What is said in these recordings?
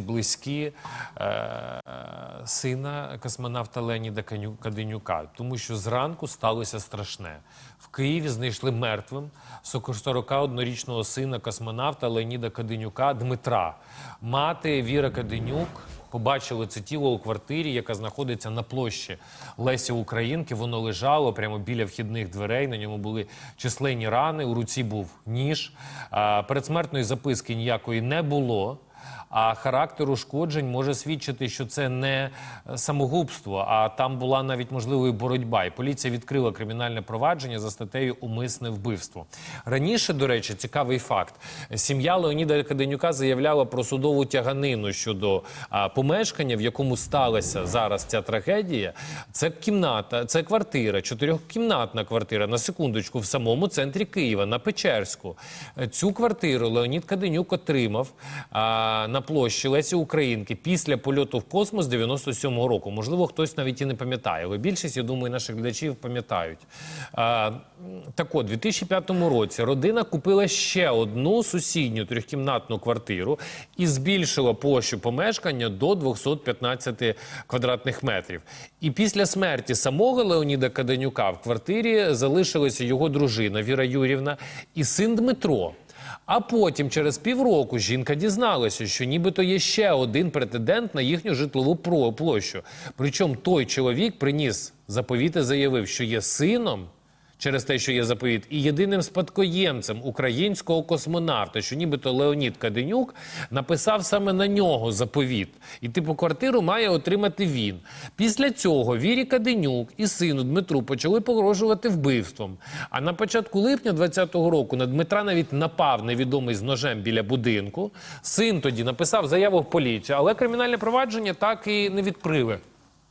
близькі е, сина космонавта Леоніда Каденюка, тому що зранку сталося страшне. В Києві знайшли мертвим 41-річного сина космонавта Леоніда Каденюка Дмитра. Мати Віра Каденюк побачили це тіло у квартирі, яка знаходиться на площі Лесі Українки. Воно лежало прямо біля вхідних дверей. На ньому були численні рани. У руці був ніж. Передсмертної записки ніякої не було. А характер ушкоджень може свідчити, що це не е, самогубство, а там була навіть можливо і боротьба. І поліція відкрила кримінальне провадження за статтею Умисне вбивство. Раніше, до речі, цікавий факт: сім'я Леоніда Каденюка заявляла про судову тяганину щодо помешкання, в якому сталася зараз ця трагедія. Це кімната, це квартира, чотирьохкімнатна квартира на секундочку в самому центрі Києва на Печерську. Цю квартиру Леонід Каденюк отримав на площі Лесі Українки після польоту в космос 97-го року. Можливо, хтось навіть і не пам'ятає, але більшість, я думаю, наших глядачів пам'ятають. Так от, у 2005 році родина купила ще одну сусідню трьохкімнатну квартиру і збільшила площу помешкання до 215 квадратних метрів. І після смерті самого Леоніда Каденюка в квартирі залишилася його дружина Віра Юрівна і син Дмитро. А потім, через півроку, жінка дізналася, що нібито є ще один претендент на їхню житлову площу. Причому той чоловік приніс заповіт і заявив, що є сином. Через те, що є заповіт, і єдиним спадкоємцем українського космонавта, що нібито Леонід Каденюк написав саме на нього заповіт. І типу квартиру має отримати він. Після цього Вірі Каденюк і сину Дмитру почали погрожувати вбивством. А на початку липня 20-го року на Дмитра навіть напав невідомий з ножем біля будинку. Син тоді написав заяву в поліцію, але кримінальне провадження так і не відкрили.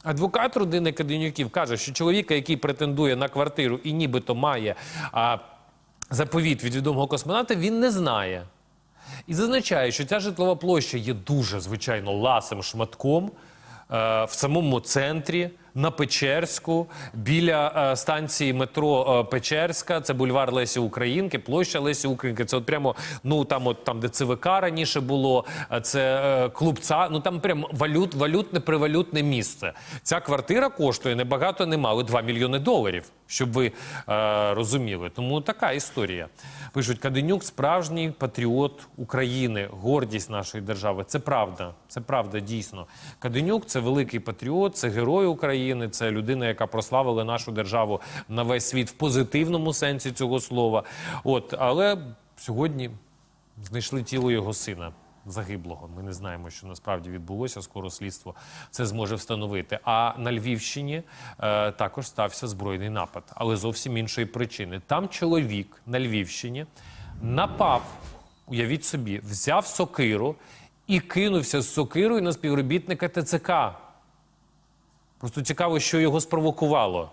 Адвокат родини Каденюків каже, що чоловіка, який претендує на квартиру і нібито має заповіт від відомого космонавта, він не знає. І зазначає, що ця житлова площа є дуже, звичайно, ласим шматком е, в самому центрі, на Печерську, біля е, станції метро е, Печерська, це бульвар Лесі Українки, площа Лесі Українки. Це от прямо, ну там, от там, де ЦВК раніше було, е, це клуб ЦА, ну там прям валют, валютне привалютне місце. Ця квартира коштує не багато, не 2 мільйони доларів, щоб ви е, розуміли. Тому така історія. Пишуть, Каденюк справжній патріот України, гордість нашої держави. Це правда, це правда дійсно. Каденюк це великий патріот, це герой України, це людина, яка прославила нашу державу на весь світ в позитивному сенсі цього слова. От, але сьогодні знайшли тіло його сина. Загиблого. Ми не знаємо, що насправді відбулося. Скоро слідство це зможе встановити. А на Львівщині е, також стався збройний напад, але зовсім іншої причини. Там чоловік на Львівщині напав, уявіть собі, взяв сокиру і кинувся з сокирою на співробітника ТЦК. Просто цікаво, що його спровокувало.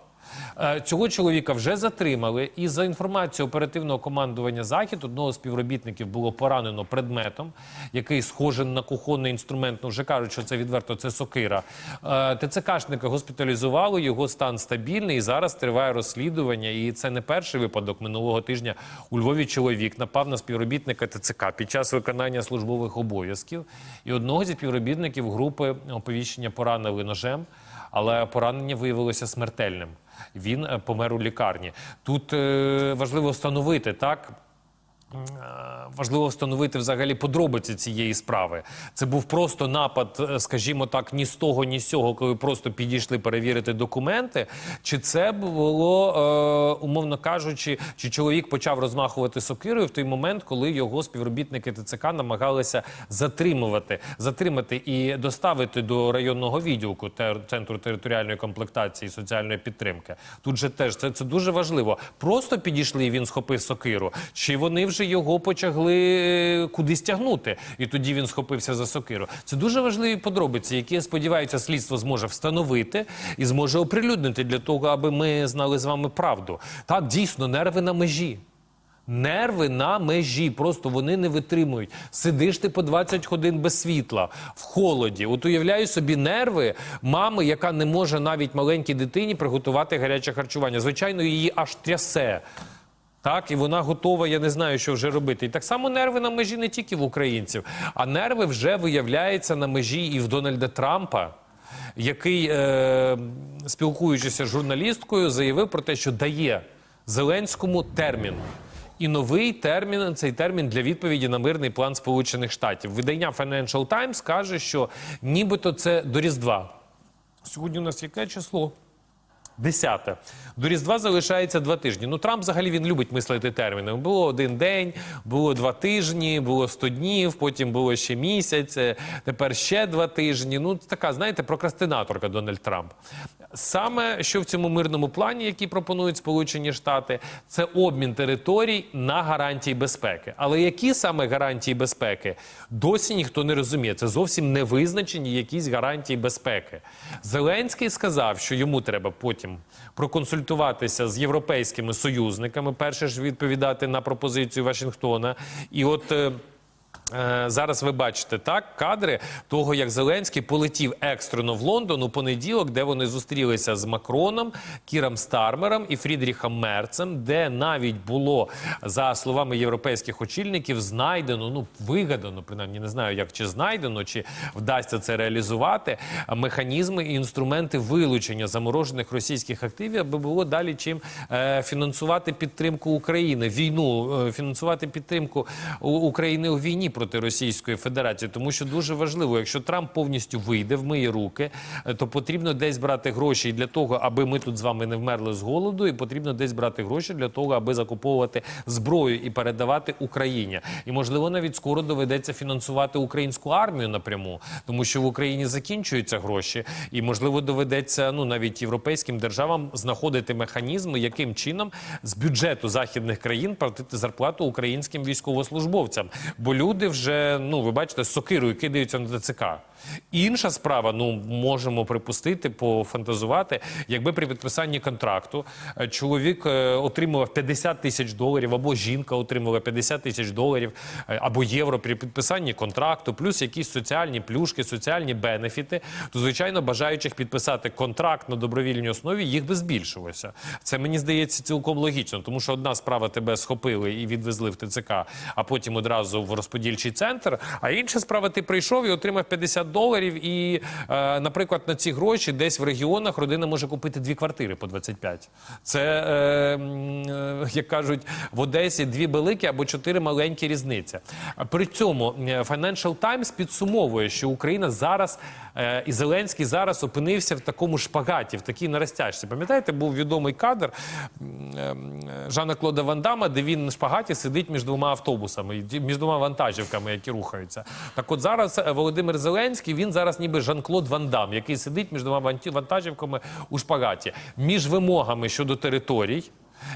Е, Цього чоловіка вже затримали, і за інформацією оперативного командування Захід, одного з співробітників було поранено предметом, який схожий на кухонний інструмент. Ну вже кажуть, що це відверто це сокира. Е, ТЦКшника госпіталізували, його стан стабільний. І зараз триває розслідування. І це не перший випадок минулого тижня. У Львові чоловік напав на співробітника ТЦК під час виконання службових обов'язків. І одного зі співробітників групи оповіщення поранили ножем але поранення виявилося смертельним. Він е, помер у лікарні. Тут е, важливо встановити так. Е, Важливо встановити взагалі подробиці цієї справи. Це був просто напад, е, скажімо так, ні з того, ні з цього, коли просто підійшли перевірити документи. Чи це було, е, умовно кажучи, чи чоловік почав розмахувати сокирою в той момент, коли його співробітники ТЦК намагалися затримувати, затримати і доставити до районного відділку тер- центру територіальної комплектації і соціальної підтримки. Тут же теж це, це дуже важливо. Просто підійшли, і він схопив сокиру, чи вони вже його почали е, кудись тягнути, і тоді він схопився за сокиру. Це дуже важливі подробиці, які я сподіваюся, слідство зможе встановити і зможе оприлюднити для того, аби ми знали з вами правду. Так, дійсно, нерви на межі. Нерви на межі, просто вони не витримують. Сидиш ти по 20 годин без світла, в холоді. От уявляю собі нерви мами, яка не може навіть маленькій дитині приготувати гаряче харчування. Звичайно, її аж трясе. Так, і вона готова, я не знаю, що вже робити. І так само нерви на межі не тільки в українців, а нерви вже виявляються на межі і в Дональда Трампа, який, е, спілкуючися з журналісткою, заявив про те, що дає Зеленському термін. І новий термін цей термін для відповіді на мирний план Сполучених Штатів. Видання Financial Times каже, що нібито це до Різдва. Сьогодні у нас яке число? Десяте. До Різдва залишається два тижні. Ну, Трамп взагалі він любить мислити термінами. Було один день, було два тижні, було сто днів, потім було ще місяць, е, тепер ще два тижні. Ну, така, знаєте, прокрастинаторка Дональд Трамп. Саме що в цьому мирному плані, який пропонують Сполучені Штати, це обмін територій на гарантії безпеки. Але які саме гарантії безпеки? Досі ніхто не розуміє. Це зовсім не визначені якісь гарантії безпеки. Зеленський сказав, що йому треба потім проконсультуватися з європейськими союзниками, перше ж відповідати на пропозицію Вашингтона. І от. Е, Зараз ви бачите так кадри того, як Зеленський полетів екстрено в Лондон у понеділок, де вони зустрілися з Макроном, Кіром Стармером і Фрідріхом Мерцем, де навіть було за словами європейських очільників знайдено, ну вигадано, принаймні не знаю, як чи знайдено, чи вдасться це реалізувати. Механізми і інструменти вилучення заморожених російських активів, аби було далі чим е, фінансувати підтримку України, війну, е, фінансувати підтримку України у війні проти Російської Федерації, тому що дуже важливо, якщо Трамп повністю вийде, вмиє руки, е, то потрібно десь брати гроші для того, аби ми тут з вами не вмерли з голоду, і потрібно десь брати гроші для того, аби закуповувати зброю і передавати Україні. І можливо навіть скоро доведеться фінансувати українську армію напряму, тому що в Україні закінчуються гроші, і можливо доведеться ну навіть європейським державам знаходити механізми, яким чином з бюджету західних країн платити зарплату українським військовослужбовцям. Бо люди вже ну ви бачите, з сокирою кидаються на ТЦК. Інша справа, ну можемо припустити, пофантазувати, якби при підписанні контракту е, чоловік е, отримував 50 тисяч доларів, або жінка отримувала 50 тисяч доларів е, або євро при підписанні контракту, плюс якісь соціальні плюшки, соціальні бенефіти, то звичайно бажаючих підписати контракт на добровільній основі їх би збільшилося. Це мені здається цілком логічно, тому що одна справа тебе схопили і відвезли в ТЦК, а потім одразу в розподільчий центр. А інша справа, ти прийшов і отримав 50 доларів. І, е, наприклад, на ці гроші десь в регіонах родина може купити дві квартири по 25. Це, е, е, як кажуть, в Одесі дві великі або чотири маленькі різниця. При цьому Financial Times підсумовує, що Україна зараз і Зеленський зараз опинився в такому шпагаті, в такій наростяжці. Пам'ятаєте, був відомий кадр Жана Клода Ван Дамма, де він на шпагаті сидить між двома автобусами, між двома вантажівками, які рухаються. Так от зараз е, Володимир Зеленський, він зараз ніби Жан-Клод Ван Дам, який сидить між двома вантажівками у шпагаті. Між вимогами щодо територій,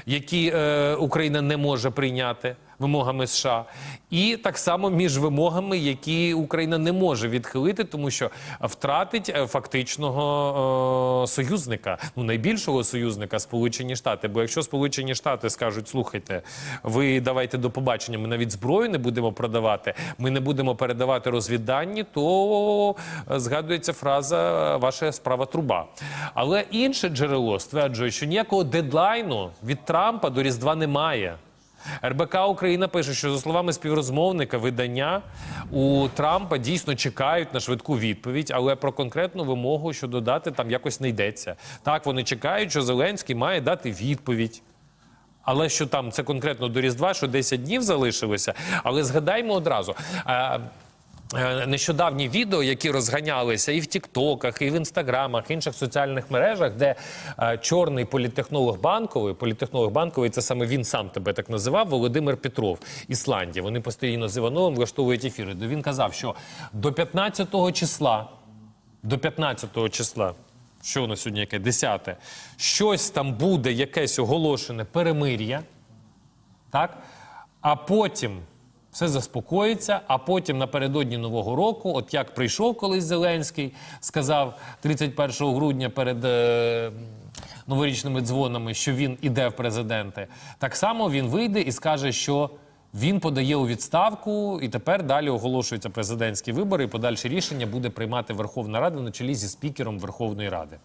які е, Україна не може прийняти, вимогами США, і так само між вимогами, які Україна не може відхилити, тому що втратить е, фактичного е, союзника, ну найбільшого союзника Сполучені Штати. Бо якщо Сполучені Штати скажуть, слухайте, ви давайте до побачення, ми навіть зброю не будемо продавати, ми не будемо передавати розвіддані, то е, згадується фраза ваша справа труба. Але інше джерело стверджує, що ніякого дедлайну від Трампа до Різдва немає. РБК Україна пише, що за словами співрозмовника видання у Трампа дійсно чекають на швидку відповідь, але про конкретну вимогу щодо дати там якось не йдеться. Так вони чекають, що Зеленський має дати відповідь. Але що там це конкретно до Різдва, що 10 днів залишилося. Але згадаймо одразу. Е, Нещодавні відео, які розганялися і в Тіктоках, і в інстаграмах, і інших соціальних мережах, де е, чорний політехнолог банковий, політехнолог банковий, це саме він сам тебе так називав, Володимир Петров, Ісландія. Вони постійно з Івановим влаштовують ефіри. Де він казав, що до 15-го числа, до 15-го числа, що у нас сьогодні яке? 10, щось там буде, якесь оголошене перемир'я, так? А потім все заспокоїться, а потім напередодні Нового року, от як прийшов колись Зеленський, сказав 31 грудня перед е, новорічними дзвонами, що він іде в президенти, так само він вийде і скаже, що він подає у відставку, і тепер далі оголошуються президентські вибори, і подальші рішення буде приймати Верховна Рада на чолі зі спікером Верховної Ради.